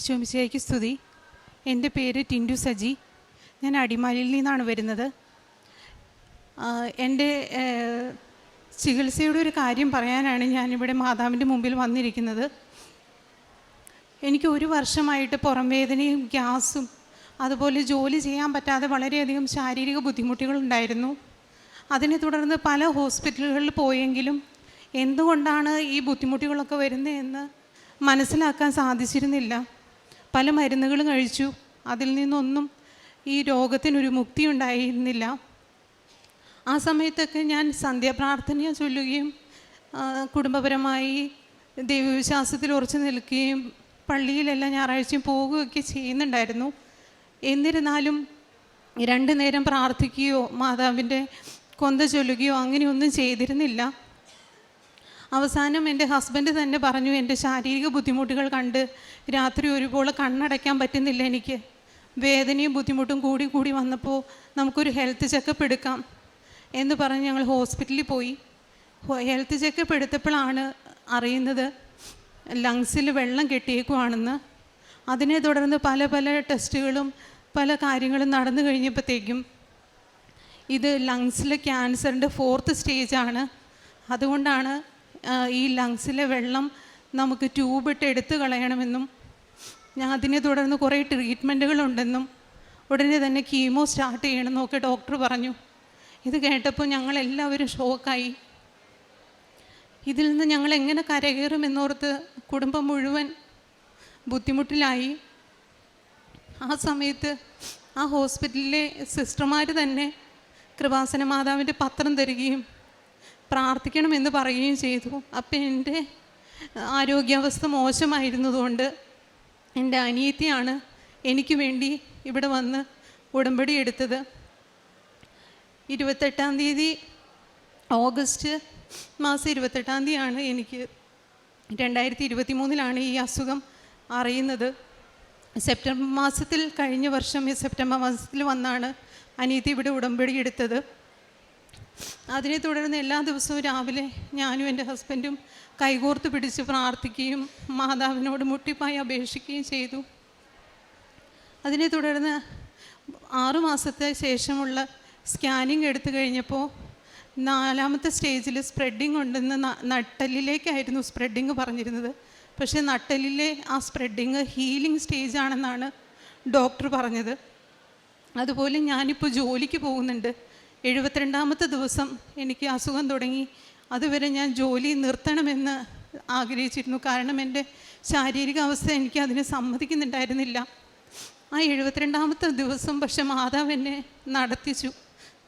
ഈശോമിശയ്ക്ക് സ്തുതി. എന്റെ പേര് ടിൻഡു സജി. ഞാൻ അടിമാലിയിൽ നിന്നാണ് വരുന്നത്. എന്റെ ചികിത്സയുടെ ഒരു കാര്യം പറയാനാണ് ഞാനിവിടെ മാതാവിന്റെ മുമ്പിൽ വന്നിരിക്കുന്നത്. എനിക്ക് ഒരു വർഷമായിട്ട് പുറം വേദനയും ഗ്യാസും അതുപോലെ ജോലി ചെയ്യാൻ പറ്റാതെ വളരെയധികം ശാരീരിക ബുദ്ധിമുട്ടുകളുണ്ടായിരുന്നു. അതിനെ തുടർന്ന് പല ഹോസ്പിറ്റലുകളിൽ പോയെങ്കിലും എന്തുകൊണ്ടാണ് ഈ ബുദ്ധിമുട്ടുകളൊക്കെ വരുന്നതെന്ന് മനസ്സിലാക്കാൻ സാധിച്ചിരുന്നില്ല. പല മരുന്നുകളും കഴിച്ചു. അതിൽ നിന്നൊന്നും ഈ രോഗത്തിനൊരു മുക്തി ഉണ്ടായിരുന്നില്ല. ആ സമയത്തൊക്കെ ഞാൻ സന്ധ്യാപ്രാർത്ഥന ചൊല്ലുകയും കുടുംബപരമായി ദൈവവിശ്വാസത്തിൽ ഉറച്ചു നിൽക്കുകയും പള്ളിയിലെല്ലാം ഞായറാഴ്ചയും പോവുകയൊക്കെ ചെയ്യുന്നുണ്ടായിരുന്നു. എന്നിരുന്നാലും രണ്ടു നേരം പ്രാർത്ഥിക്കുകയോ മാതാവിന്റെ കൊന്ത ചൊല്ലുകയോ അങ്ങനെയൊന്നും ചെയ്തിരുന്നില്ല. അവസാനം എന്റെ ഹസ്ബൻഡ് തന്നെ പറഞ്ഞു എന്റെ ശാരീരിക ബുദ്ധിമുട്ടുകൾ കണ്ട് രാത്രി ഒരുപോലെ കണ്ണടയ്ക്കാൻ പറ്റുന്നില്ല എനിക്ക്. വേദനയും ബുദ്ധിമുട്ടും കൂടി കൂടി വന്നപ്പോൾ നമുക്കൊരു ഹെൽത്ത് ചെക്കപ്പ് എടുക്കാം. എന്ന് പറഞ്ഞ് ഞങ്ങൾ ഹോസ്പിറ്റലിൽ പോയി. ഹെൽത്ത് ചെക്കപ്പ് എടുത്തപ്പോഴാണ് അറിയുന്നത് ലങ്സിൽ വെള്ളം കെട്ടിയേക്കുവാണെന്ന്. അതിനെ തുടർന്ന് പല പല ടെസ്റ്റുകളും പല കാര്യങ്ങളും നടന്നു കഴിഞ്ഞപ്പോഴത്തേക്കും ഇത് ലങ്സിലെ ക്യാൻസറിന്റെ ഫോർത്ത് സ്റ്റേജാണ് അതുകൊണ്ടാണ് ഈ ലങ്സിലെ വെള്ളം നമുക്ക് ട്യൂബിട്ട് എടുത്തു കളയണമെന്നും ഞാൻ അതിനെ തുടർന്ന് കുറേ ട്രീറ്റ്മെന്റുകളുണ്ടെന്നും ഉടനെ തന്നെ കീമോ സ്റ്റാർട്ട് ചെയ്യണമെന്നൊക്കെ ഡോക്ടർ പറഞ്ഞു. ഇത് കേട്ടപ്പോൾ ഞങ്ങളെല്ലാവരും ഷോക്കായി. ഇതിൽ നിന്ന് ഞങ്ങൾ എങ്ങനെ കരകയറുമെന്നോർത്ത് കുടുംബം മുഴുവൻ ബുദ്ധിമുട്ടിലായി. ആ സമയത്ത് ആ ഹോസ്പിറ്റലിലെ സിസ്റ്റർമാർ തന്നെ കൃപാസന മാതാവിന്റെ പത്രം തരികയും പ്രാർത്ഥിക്കണമെന്ന് പറയുകയും ചെയ്തു. അപ്പം എന്റെ ആരോഗ്യാവസ്ഥ മോശമായിരുന്നതുകൊണ്ട് എന്റെ അനിയത്തിയാണ് എനിക്ക് വേണ്ടി ഇവിടെ വന്ന് ഉടമ്പടി എടുത്തത്. ഇരുപത്തെട്ടാം തീയതി ഓഗസ്റ്റ് മാസം ഇരുപത്തെട്ടാം തീയതിയാണ് എനിക്ക് രണ്ടായിരത്തി ഇരുപത്തി മൂന്നിലാണ് ഈ അസുഖം അറിയുന്നത്. സെപ്റ്റംബർ മാസത്തിൽ കഴിഞ്ഞ വർഷം സെപ്റ്റംബർ മാസത്തിൽ വന്നാണ് അനിയത്തി ഇവിടെ ഉടമ്പടി എടുത്തത്. അതിനെ തുടർന്ന് എല്ലാ ദിവസവും രാവിലെ ഞാനും എന്റെ ഹസ്ബൻഡും കൈകോർത്ത് പിടിച്ച് പ്രാർത്ഥിക്കുകയും മാതാവിനോട് മുട്ടിപ്പായി അപേക്ഷിക്കുകയും ചെയ്തു. അതിനെ തുടർന്ന് ആറുമാസത്തെ ശേഷമുള്ള സ്കാനിങ് എടുത്തു കഴിഞ്ഞപ്പോൾ നാലാമത്തെ സ്റ്റേജിൽ സ്പ്രെഡിങ് ഉണ്ടെന്ന് നട്ടലിലേക്കായിരുന്നു സ്പ്രെഡിങ് പറഞ്ഞിരുന്നത്. പക്ഷേ നട്ടലിലെ ആ സ്പ്രെഡിങ് ഹീലിംഗ് സ്റ്റേജ് ആണെന്നാണ് ഡോക്ടർ പറഞ്ഞത്. അതുപോലെ ഞാനിപ്പോൾ ജോലിക്ക് പോകുന്നുണ്ട്. എഴുപത്തിരണ്ടാമത്തെ ദിവസം എനിക്ക് അസുഖം തുടങ്ങി. അതുവരെ ഞാൻ ജോലി നിർത്തണമെന്ന് ആഗ്രഹിച്ചിരുന്നു. കാരണം എന്റെ ശാരീരിക അവസ്ഥ എനിക്ക് അതിന് സമ്മതിക്കുന്നുണ്ടായിരുന്നില്ല. ആ എഴുപത്തിരണ്ടാമത്തെ ദിവസം പക്ഷെ മാതാവ് എന്നെ നടത്തിച്ചു.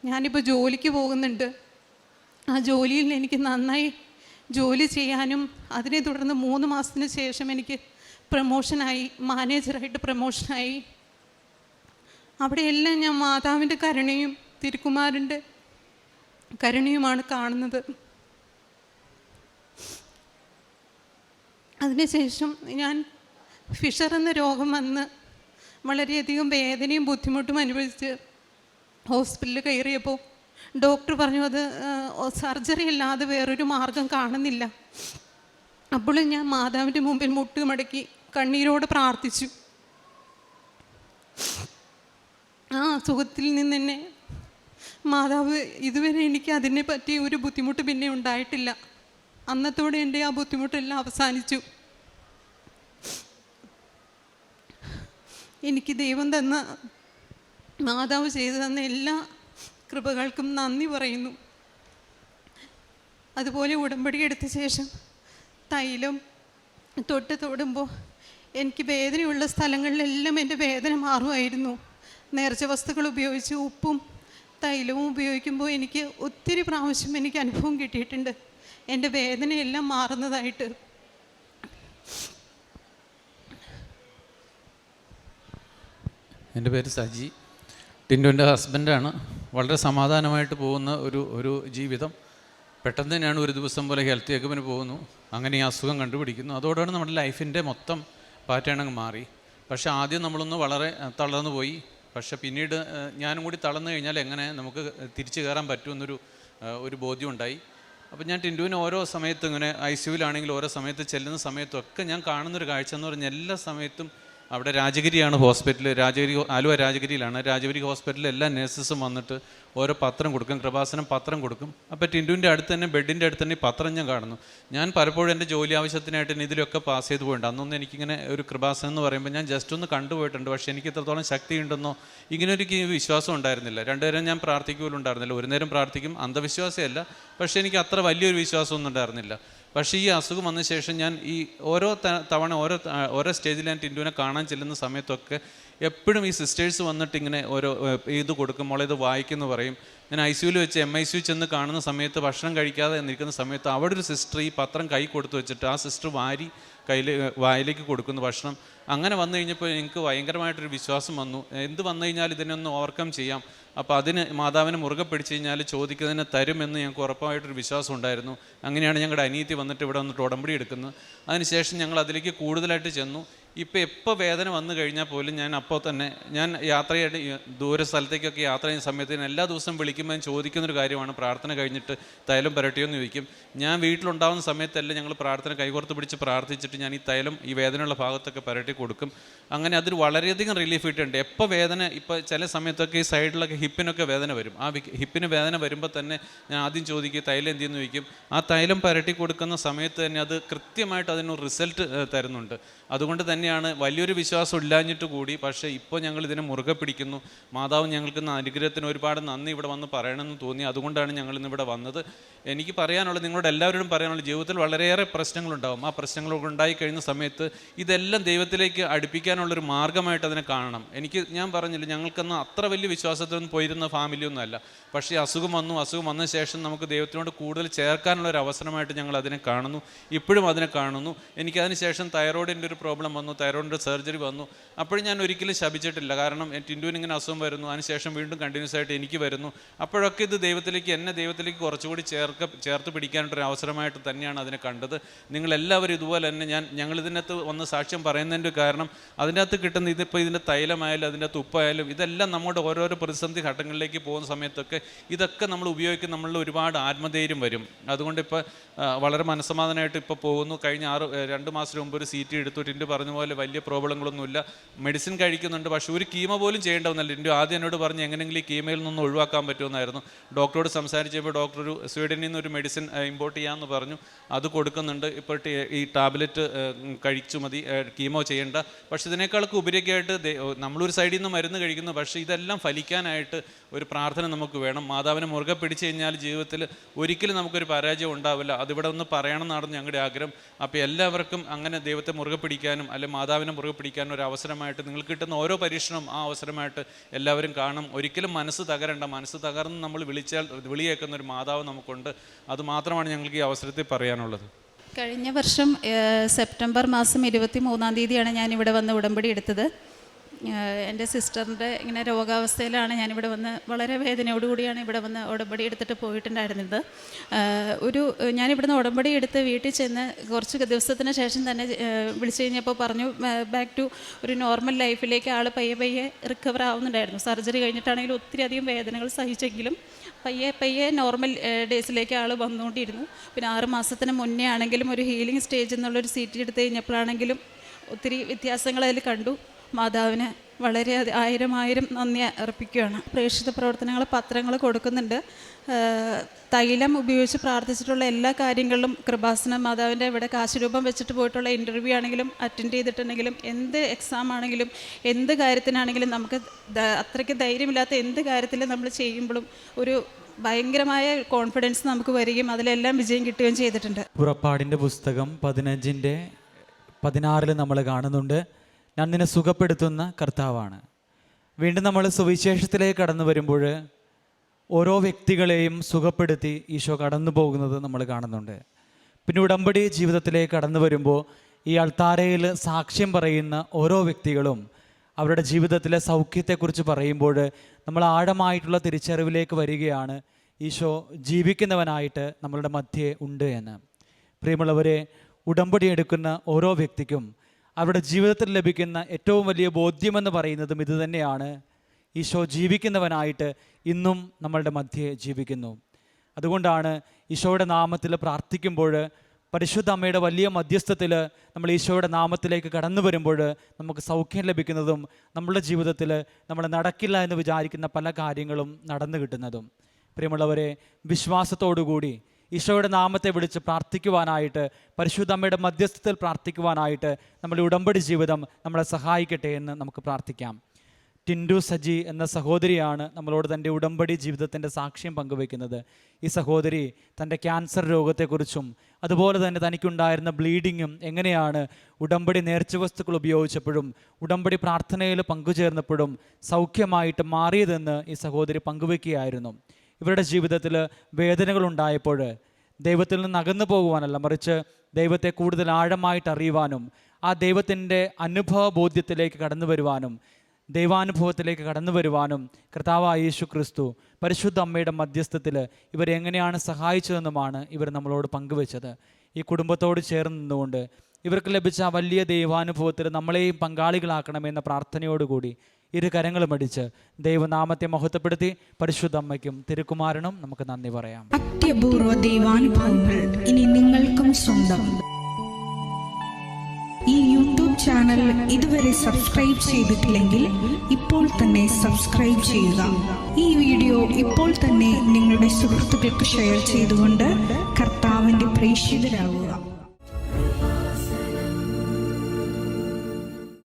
ഞാനിപ്പോൾ ജോലിക്ക് പോകുന്നുണ്ട്. ആ ജോലിയിൽ എനിക്ക് നന്നായി ജോലി ചെയ്യാനും അതിനെ തുടർന്ന് മൂന്ന് മാസത്തിന് ശേഷം എനിക്ക് പ്രമോഷനായി മാനേജറായിട്ട് പ്രമോഷനായി. അവിടെയെല്ലാം ഞാൻ മാതാവിന്റെ കരുണയും തിരുക്കുമാരന്റെ കരുണയുമാണ് കാണുന്നത്. അതിനുശേഷം ഞാൻ ഫിഷർ എന്ന രോഗം വന്ന് വളരെയധികം വേദനയും ബുദ്ധിമുട്ടും അനുഭവിച്ച് ഹോസ്പിറ്റലിൽ കയറിയപ്പോൾ ഡോക്ടർ പറഞ്ഞു അത് സർജറി അല്ലാതെ വേറൊരു മാർഗം കാണുന്നില്ല. അപ്പോൾ ഞാൻ മാതാവിന്റെ മുമ്പിൽ മുട്ടുമടക്കി കണ്ണീരോട് പ്രാർത്ഥിച്ചു. ആ അസുഖത്തിൽ നിന്ന് തന്നെ മാതാവ് ഇതുവരെ എനിക്ക് അതിനെ പറ്റി ഒരു ബുദ്ധിമുട്ട് പിന്നെ ഉണ്ടായിട്ടില്ല. അന്നത്തോടെ എന്റെ ആ ബുദ്ധിമുട്ടെല്ലാം അവസാനിച്ചു. എനിക്ക് ദൈവം തന്ന മാതാവ് ചെയ്തു തന്ന എല്ലാ കൃപകൾക്കും നന്ദി പറയുന്നു. അതുപോലെ ഉടമ്പടി എടുത്ത ശേഷം തൈലം തൊട്ട് തൊടുമ്പോൾ എനിക്ക് വേദനയുള്ള സ്ഥലങ്ങളിലെല്ലാം എന്റെ വേദന മാറുമായിരുന്നു. നേർച്ച വസ്തുക്കൾ ഉപയോഗിച്ച് ഉപ്പും തൈലവും ഉപയോഗിക്കുമ്പോൾ എനിക്ക് ഒത്തിരി പ്രാവശ്യം എനിക്ക് അനുഭവം കിട്ടിയിട്ടുണ്ട്. എന്റെ വേദനയെല്ലാം മാറുന്നതായിട്ട്. എന്റെ പേര് സജി. ടിന്റുവിന്റെ ഹസ്ബൻഡാണ്. വളരെ സമാധാനമായിട്ട് പോകുന്ന ഒരു ഒരു ജീവിതം. പെട്ടെന്ന് തന്നെയാണ് ഒരു ദിവസം പോലെ ഹെൽത്ത് ചെക്കപ്പിന് പോകുന്നു. അങ്ങനെ ഈ അസുഖം കണ്ടുപിടിക്കുന്നു. അതോടാണ് നമ്മുടെ ലൈഫിന്റെ മൊത്തം പാറ്റേൺ അങ്ങ് മാറി. പക്ഷേ ആദ്യം നമ്മളൊന്ന് വളരെ തളർന്നു പോയി. പക്ഷേ പിന്നീട് ഞാനും കൂടി തളർന്നു കഴിഞ്ഞാൽ എങ്ങനെ നമുക്ക് തിരിച്ചു കയറാൻ പറ്റുമെന്നൊരു ഒരു ബോധ്യം ഉണ്ടായി അപ്പോൾ ഞാൻ ടിന്റുവിന് ഓരോ സമയത്തും ഇങ്ങനെ ഐ സിയുലാണെങ്കിൽ ഓരോ സമയത്ത് ചെല്ലുന്ന സമയത്തൊക്കെ ഞാൻ കാണുന്നൊരു കാഴ്ച എന്ന് പറഞ്ഞാൽ എല്ലാ സമയത്തും അവിടെ രാജഗിരിയാണ് ഹോസ്പിറ്റൽ രാജഗിരി ആലുവ രാജഗിരിയിലാണ്. രാജഗിരി ഹോസ്പിറ്റലിൽ എല്ലാ നഴ്സസും വന്നിട്ട് ഓരോ പത്രം കൊടുക്കും. കൃപാസനം പത്രം കൊടുക്കും. അപ്പോൾ ടിൻഡുവിന്റെ അടുത്ത് തന്നെ ബെഡിന്റെ അടുത്ത് തന്നെ പത്രം ഞാൻ കാണുന്നു. ഞാൻ പലപ്പോഴും എന്റെ ജോലി ആവശ്യത്തിനായിട്ട് ഇതിലൊക്കെ പാസ് ചെയ്ത് പോയിട്ടുണ്ട്. അന്നൊന്നും എനിക്കിങ്ങനെ ഒരു കൃപാസനം എന്ന് പറയുമ്പോൾ ഞാൻ ജസ്റ്റ് ഒന്ന് കണ്ടുപോയിട്ടുണ്ട്. പക്ഷേ എനിക്ക് ഇത്രത്തോളം ശക്തി ഉണ്ടെന്നോ ഇങ്ങനെ ഒരു വിശ്വാസം ഉണ്ടായിരുന്നില്ല. രണ്ടുപേരും ഞാൻ പ്രാർത്ഥിക്കുപോലും ഉണ്ടായിരുന്നില്ല. ഒരു നേരം പ്രാർത്ഥിക്കും. അന്ധവിശ്വാസമല്ല പക്ഷേ എനിക്ക് അത്ര വലിയൊരു വിശ്വാസമൊന്നും ഉണ്ടായിരുന്നില്ല. പക്ഷേ ഈ അസുഖം വന്ന ശേഷം ഞാൻ ഈ ഓരോ തവണ ഓരോ ഓരോ സ്റ്റേജിൽ ഞാൻ ടിൻഡുവിനെ കാണാൻ ചെല്ലുന്ന സമയത്തൊക്കെ എപ്പോഴും ഈ സിസ്റ്റേഴ്സ് വന്നിട്ട് ഇങ്ങനെ ഓരോ ഇത് കൊടുക്കും മോളെ ഇത് വായിക്കുന്നു പറയും. ഞാൻ ഐ സിയുയിൽ വെച്ച് എം ഐ സി ചെന്ന് കാണുന്ന സമയത്ത് ഭക്ഷണം കഴിക്കാതെ നിൽക്കുന്ന സമയത്ത് അവിടെ ഒരു സിസ്റ്റർ ഈ പത്രം കൈ കൊടുത്തു വെച്ചിട്ട് ആ സിസ്റ്റർ വാരി കയ്യിൽ വായിലേക്ക് കൊടുക്കുന്നു ഭക്ഷണം. അങ്ങനെ വന്നു കഴിഞ്ഞപ്പോൾ എനിക്ക് ഭയങ്കരമായിട്ടൊരു വിശ്വാസം വന്നു. എന്ത് വന്നു കഴിഞ്ഞാൽ ഇതിനൊന്ന് ഓവർകം ചെയ്യാം. അപ്പോൾ അതിന് മാതാവിനെ മുറുകെ പിടിച്ച് കഴിഞ്ഞാൽ ചോദിക്കുന്നതിന് തരുമെന്ന് ഞങ്ങൾക്ക് ഉറപ്പായിട്ടൊരു വിശ്വാസം ഉണ്ടായിരുന്നു. അങ്ങനെയാണ് ഞങ്ങളുടെ അനിയത്തി വന്നിട്ട് ഇവിടെ വന്നിട്ട് ഉടമ്പടി എടുക്കുന്നത്. അതിനുശേഷം ഞങ്ങൾ അതിലേക്ക് കൂടുതലായിട്ട് ചെന്നു. ഇപ്പോൾ എപ്പോൾ വേദന വന്നു കഴിഞ്ഞാൽ പോലും ഞാൻ അപ്പോൾ തന്നെ ഞാൻ ഈ ദൂര സ്ഥലത്തേക്കൊക്കെ യാത്ര ചെയ്യുന്ന സമയത്ത് ഞാൻ എല്ലാ ദിവസവും വിളിക്കുമ്പോൾ ഞാൻ ചോദിക്കുന്നൊരു കാര്യമാണ് പ്രാർത്ഥന കഴിഞ്ഞിട്ട് തൈലം പുരട്ടിയോ എന്ന് ചോദിക്കും. ഞാൻ വീട്ടിലുണ്ടാവുന്ന സമയത്തല്ലേ ഞങ്ങൾ പ്രാർത്ഥന കൈകോർത്ത് പിടിച്ച് പ്രാർത്ഥിച്ചിട്ട് ഞാൻ ഈ തൈലം ഈ വേദനയുള്ള ഭാഗത്തൊക്കെ പുരട്ടി കൊടുക്കും. അങ്ങനെ അതിൽ വളരെയധികം റിലീഫ് കിട്ടുന്നുണ്ട് എപ്പോൾ വേദന ഇപ്പോൾ ചില സമയത്തൊക്കെ ഈ സൈഡിലൊക്കെ ഹിപ്പിനൊക്കെ വേദന വരും. ആ ഹിപ്പിന് വേദന വരുമ്പോൾ തന്നെ ഞാൻ ആദ്യം ചോദിക്കും തൈലം എന്ത് ചെയ്യുന്നു? ചോദിക്കും. ആ തൈലം പുരട്ടി കൊടുക്കുന്ന സമയത്ത് തന്നെ അത് കൃത്യമായിട്ട് അതിനൊരു റിസൾട്ട് തരുന്നുണ്ട്. അതുകൊണ്ട് തന്നെയാണ് വലിയൊരു വിശ്വാസം ഇല്ലാഞ്ഞിട്ട് കൂടി പക്ഷേ ഇപ്പോൾ ഞങ്ങൾ ഇതിനെ മുറുകെ പിടിക്കുന്നു. മാതാവ് ഞങ്ങൾക്ക് അനുഗ്രഹത്തിന് ഒരുപാട് നന്ദി ഇവിടെ വന്ന് പറയണമെന്ന് തോന്നി. അതുകൊണ്ടാണ് ഞങ്ങൾ ഇന്ന് ഇവിടെ വന്നത്. എനിക്ക് പറയാനുള്ളത് നിങ്ങളോട് എല്ലാവരോടും പറയാനുള്ളത് ജീവിതത്തിൽ വളരെയേറെ പ്രശ്നങ്ങളുണ്ടാകും ആ പ്രശ്നങ്ങളൊക്കെ ഉണ്ടായി കഴിഞ്ഞ സമയത്ത് ഇതെല്ലാം ദൈവത്തിലേക്ക് അടുപ്പിക്കാനുള്ളൊരു മാർഗമായിട്ട് അതിനെ കാണണം. എനിക്ക് ഞാൻ പറഞ്ഞില്ല ഞങ്ങൾക്കൊന്നും അത്ര വലിയ വിശ്വാസത്തിലൊന്നും പോയിരുന്ന ഫാമിലിയൊന്നും അല്ല. പക്ഷേ അസുഖം വന്നു അസുഖം വന്ന ശേഷം നമുക്ക് ദൈവത്തിനോട് കൂടുതൽ ചേർക്കാനുള്ള ഒരു അവസരമായിട്ട് ഞങ്ങൾ അതിനെ കാണുന്നു. ഇപ്പോഴും അതിനെ കാണുന്നു. എനിക്ക് അതിന് ശേഷം തൈറോയിഡിന്റെ ഒരു പ്രോബ്ലം വന്നു. തൈറോയിഡിന്റെ സർജറി വന്നു. അപ്പോഴും ഞാൻ ഒരിക്കലും ശപിച്ചിട്ടില്ല. കാരണം ടിൻഡുവിന് ഇങ്ങനെ അസുഖം വരുന്നു. അതിനുശേഷം വീണ്ടും കണ്ടിന്യൂസ് ആയിട്ട് എനിക്ക് വരുന്നു. അപ്പോഴൊക്കെ ഇത് ദൈവത്തിലേക്ക് എന്നെ ദൈവത്തിലേക്ക് കുറച്ചുകൂടി ചേർക്ക ചേർത്ത് പിടിക്കാനായിട്ടൊരു അവസരമായിട്ട് തന്നെയാണ് അതിനെ കണ്ടത്. നിങ്ങളെല്ലാവരും ഇതുപോലെ തന്നെ ഞാൻ ഞങ്ങൾ ഇതിനകത്ത് വന്ന് സാക്ഷ്യം പറയുന്നതിന്റെ കാരണം അതിന്റെ അകത്ത് കിട്ടുന്ന ഇതിപ്പോൾ ഇതിന്റെ തൈലമായാലും അതിന്റെ അകത്ത് ഉപ്പായാലും ഇതെല്ലാം നമ്മുടെ ഓരോരോ പ്രതിസന്ധി ഘട്ടങ്ങളിലേക്ക് പോകുന്ന സമയത്തൊക്കെ ഇതൊക്കെ നമ്മൾ ഉപയോഗിക്കുന്ന നമ്മളിൽ ഒരുപാട് ആത്മധൈര്യം വരും. അതുകൊണ്ട് ഇപ്പോൾ വളരെ മനസ്സമാധാനമായിട്ട് ഇപ്പോൾ പോകുന്നു. കഴിഞ്ഞ ആറ് രണ്ട് മാസം മുമ്പ് ഒരു സീറ്റ് എടുത്തു. ടിൻഡു പറഞ്ഞ പോലെ വലിയ പ്രോബ്ലങ്ങളൊന്നുമില്ല. മെഡിസിൻ കഴിക്കുന്നുണ്ട് പക്ഷേ ഒരു കീമ പോലും ചെയ്യേണ്ടതെന്നല്ല എന്റെ ആദ്യം എന്നോട് പറഞ്ഞ് എങ്ങനെയെങ്കിലും ഈ കീമയിൽ നിന്ന് ഒഴിവാക്കാൻ പറ്റുമെന്നായിരുന്നു. ഡോക്ടറോട് സംസാരിച്ചപ്പോൾ ഡോക്ടർ ഒരു സ്വീഡനിൽ നിന്ന് ഒരു മെഡിസിൻ ഇമ്പോർട്ട് ചെയ്യാമെന്ന് പറഞ്ഞു. അത് കൊടുക്കുന്നുണ്ട്. ഇപ്പോൾ ഈ ടാബ്ലറ്റ് കഴിച്ചു മതി. കീമോ ചെയ്യേണ്ട. പക്ഷേ ഇതിനേക്കാളൊക്കെ ഉപരിയൊക്കെയായിട്ട് നമ്മളൊരു സൈഡിൽ നിന്ന് മരുന്ന് കഴിക്കുന്നു. പക്ഷേ ഇതെല്ലാം ഫലിക്കാനായിട്ട് ഒരു പ്രാർത്ഥന നമുക്ക് വേണം. മാതാവിനെ മുറുകെ പിടിച്ചു കഴിഞ്ഞാൽ ജീവിതത്തിൽ ഒരിക്കലും നമുക്കൊരു പരാജയം ഉണ്ടാവില്ല. അതിവിടെ ഒന്ന് പറയണം എന്നാണ് ഞങ്ങളുടെ ആഗ്രഹം. അപ്പോൾ എല്ലാവർക്കും അങ്ങനെ ദൈവത്തെ മുറുകെ പിടിക്കാനും അല്ലെ മാതാവിനെ മുറുകെ പിടിക്കാൻ ഒരു അവസരമായിട്ട് നിങ്ങൾക്ക് കിട്ടുന്ന ഓരോ പരീക്ഷണവും ആ അവസരമായിട്ട് എല്ലാവരും കാണും. ഒരിക്കലും മനസ്സ് തകരണ്ട. മനസ്സ് തകർന്ന് നമ്മൾ വിളിച്ചാൽ വിളിയേക്കുന്ന ഒരു മാതാവ് നമുക്കുണ്ട്. അതുമാത്രമാണ് ഞങ്ങൾക്ക് ഈ അവസരത്തിൽ പറയാനുള്ളത്. കഴിഞ്ഞ വർഷം സെപ്റ്റംബർ മാസം ഇരുപത്തി മൂന്നാം തീയതിയാണ് ഞാൻ ഇവിടെ വന്ന് ഉടമ്പടി എടുത്തത്. എന്റെ സിസ്റ്ററിന്റെ ഇങ്ങനെ രോഗാവസ്ഥയിലാണ് ഞാനിവിടെ വന്ന് വളരെ വേദനയോടുകൂടിയാണ് ഇവിടെ വന്ന് ഉടമ്പടി എടുത്തിട്ട് പോയിട്ടുണ്ടായിരുന്നത്. ഒരു ഞാനിവിടുന്ന് ഉടമ്പടി എടുത്ത് വീട്ടിൽ ചെന്ന് കുറച്ച് ദിവസത്തിന് ശേഷം തന്നെ വിളിച്ചു കഴിഞ്ഞപ്പോൾ പറഞ്ഞു ബാക്ക് ടു ഒരു നോർമൽ ലൈഫിലേക്ക് ആൾ പയ്യെ പയ്യെ റിക്കവർ ആവുന്നുണ്ടായിരുന്നു. സർജറി കഴിഞ്ഞിട്ടാണെങ്കിലും ഒത്തിരി അധികം വേദനകൾ സഹിച്ചെങ്കിലും പയ്യെ പയ്യെ നോർമൽ ഡേയ്സിലേക്ക് ആൾ വന്നുകൊണ്ടിരുന്നു. പിന്നെ ആറ് മാസത്തിന് മുന്നേ ആണെങ്കിലും ഒരു ഹീലിംഗ് സ്റ്റേജ് എന്നുള്ളൊരു സീറ്റ് എടുത്ത് കഴിഞ്ഞപ്പോഴാണെങ്കിലും ഒത്തിരി വ്യത്യാസങ്ങൾ അതിൽ കണ്ടു. മാതാവിന് വളരെ ആയിരം ആയിരം നന്ദി അർപ്പിക്കുകയാണ്. പ്രേക്ഷിത പ്രവർത്തനങ്ങൾ പത്രങ്ങൾ കൊടുക്കുന്നുണ്ട്. തൈലം ഉപയോഗിച്ച് പ്രാർത്ഥിച്ചിട്ടുള്ള എല്ലാ കാര്യങ്ങളിലും കൃപാസന മാതാവിന്റെ ഇവിടെ കാശുരൂപം വെച്ചിട്ട് പോയിട്ടുള്ള ഇന്റർവ്യൂ ആണെങ്കിലും അറ്റൻഡ് ചെയ്തിട്ടുണ്ടെങ്കിലും എന്ത് എക്സാം ആണെങ്കിലും എന്ത് കാര്യത്തിനാണെങ്കിലും നമുക്ക് അത്രയ്ക്ക് ധൈര്യമില്ലാത്ത എന്ത് കാര്യത്തിൽ നമ്മൾ ചെയ്യുമ്പോഴും ഒരു ഭയങ്കരമായ കോൺഫിഡൻസ് നമുക്ക് വരികയും അതിലെല്ലാം വിജയം കിട്ടുകയും ചെയ്തിട്ടുണ്ട്. പുറപ്പാടിന്റെ പുസ്തകം പതിനഞ്ചിന്റെ പതിനാറിൽ നമ്മൾ കാണുന്നുണ്ട്. ഞാൻ നിന്നെ സുഖപ്പെടുത്തുന്ന കർത്താവാണ്. വീണ്ടും നമ്മൾ സുവിശേഷത്തിലേക്ക് കടന്നു വരുമ്പോൾ ഓരോ വ്യക്തികളെയും സുഖപ്പെടുത്തി ഈശോ കടന്നു പോകുന്നത് നമ്മൾ കാണുന്നുണ്ട്. പിന്നെ ഉടമ്പടി ജീവിതത്തിലേക്ക് കടന്നു വരുമ്പോൾ ഈ അൾത്താരയിൽ സാക്ഷ്യം പറയുന്ന ഓരോ വ്യക്തികളും അവരുടെ ജീവിതത്തിലെ സൗഖ്യത്തെക്കുറിച്ച് പറയുമ്പോൾ നമ്മൾ ആഴമായിട്ടുള്ള തിരിച്ചറിവിലേക്ക് വരികയാണ്. ഈശോ ജീവിക്കുന്നവനായിട്ട് നമ്മളുടെ മധ്യേ ഉണ്ട് എന്ന്. പ്രിയമുള്ളവരെ ഉടമ്പടി എടുക്കുന്ന ഓരോ വ്യക്തിക്കും അവരുടെ ജീവിതത്തിൽ ലഭിക്കുന്ന ഏറ്റവും വലിയ ബോധ്യമെന്ന് പറയുന്നതും ഇത് തന്നെയാണ്. ഈശോ ജീവിക്കുന്നവനായിട്ട് ഇന്നും നമ്മളുടെ മധ്യേ ജീവിക്കുന്നു. അതുകൊണ്ടാണ് ഈശോയുടെ നാമത്തിൽ പ്രാർത്ഥിക്കുമ്പോൾ പരിശുദ്ധ അമ്മയുടെ വലിയ മധ്യസ്ഥത്തിൽ നമ്മൾ ഈശോയുടെ നാമത്തിലേക്ക് കടന്നു വരുമ്പോൾ നമുക്ക് സൗഖ്യം ലഭിക്കുന്നതും നമ്മളുടെ ജീവിതത്തിൽ നമ്മൾ നടക്കില്ല എന്ന് വിചാരിക്കുന്ന പല കാര്യങ്ങളും നടന്നു കിട്ടുന്നതും. പ്രിയമുള്ളവരെ വിശ്വാസത്തോടുകൂടി ഈശോയുടെ നാമത്തെ വിളിച്ച് പ്രാർത്ഥിക്കുവാനായിട്ട് പരിശുദ്ധ അമ്മയുടെ മധ്യസ്ഥത്തിൽ പ്രാർത്ഥിക്കുവാനായിട്ട് നമ്മുടെ ഉടമ്പടി ജീവിതം നമ്മളെ സഹായിക്കട്ടെ എന്ന് നമുക്ക് പ്രാർത്ഥിക്കാം. ടിൻഡു സജി എന്ന സഹോദരിയാണ് നമ്മളോട് തന്റെ ഉടമ്പടി ജീവിതത്തിന്റെ സാക്ഷ്യം പങ്കുവയ്ക്കുന്നത്. ഈ സഹോദരി തന്റെ ക്യാൻസർ രോഗത്തെക്കുറിച്ചും അതുപോലെ തന്നെ തനിക്കുണ്ടായിരുന്ന ബ്ലീഡിങ്ങും എങ്ങനെയാണ് ഉടമ്പടി നേർച്ച വസ്തുക്കൾ ഉപയോഗിച്ചപ്പോഴും ഉടമ്പടി പ്രാർത്ഥനയിൽ പങ്കുചേർന്നപ്പോഴും സൗഖ്യമായിട്ട് മാറിയതെന്ന് ഈ സഹോദരി പങ്കുവയ്ക്കുകയായിരുന്നു. ഇവരുടെ ജീവിതത്തിൽ വേദനകൾ ഉണ്ടായപ്പോൾ ദൈവത്തിൽ നിന്ന് അകന്നു പോകുവാനല്ല മറിച്ച് ദൈവത്തെ കൂടുതൽ ആഴമായിട്ട് അറിയുവാനും ആ ദൈവത്തിന്റെ അനുഭവ ബോധ്യത്തിലേക്ക് കടന്നു വരുവാനും ദൈവാനുഭവത്തിലേക്ക് കടന്നു വരുവാനും കർത്താവായ യേശു ക്രിസ്തു പരിശുദ്ധ അമ്മയുടെ മധ്യസ്ഥത്തിൽ ഇവരെ എങ്ങനെയാണ് സഹായിച്ചതെന്നുമാണ് ഇവർ നമ്മളോട് പങ്കുവെച്ചത്. ഈ കുടുംബത്തോട് ചേർന്ന് നിന്നുകൊണ്ട് ഇവർക്ക് ലഭിച്ച വലിയ ദൈവാനുഭവത്തിൽ നമ്മളെയും പങ്കാളികളാക്കണമെന്ന പ്രാർത്ഥനയോടുകൂടി ഇരു കരങ്ങളും അടിച്ച് ദൈവനാമത്തെ മഹത്വപ്പെടുത്തി പരിശുദ്ധ അമ്മയ്ക്കും തിരുക്കുമാരനും നമുക്ക് നന്ദി പറയാം. അത്യപൂർവ ദൈവാനുഭവങ്ങൾ ഇനി നിങ്ങൾക്കും സ്വന്തം. ഈ യൂട്യൂബ് ചാനൽ ഇതുവരെ സബ്സ്ക്രൈബ് ചെയ്തിട്ടില്ലെങ്കിൽ ഇപ്പോൾ തന്നെ സബ്സ്ക്രൈബ് ചെയ്യുക. ഈ വീഡിയോ ഇപ്പോൾ തന്നെ നിങ്ങളുടെ സുഹൃത്തുക്കൾക്ക് ഷെയർ ചെയ്തുകൊണ്ട് കർത്താവിന്റെ പ്രേക്ഷിതരാകുക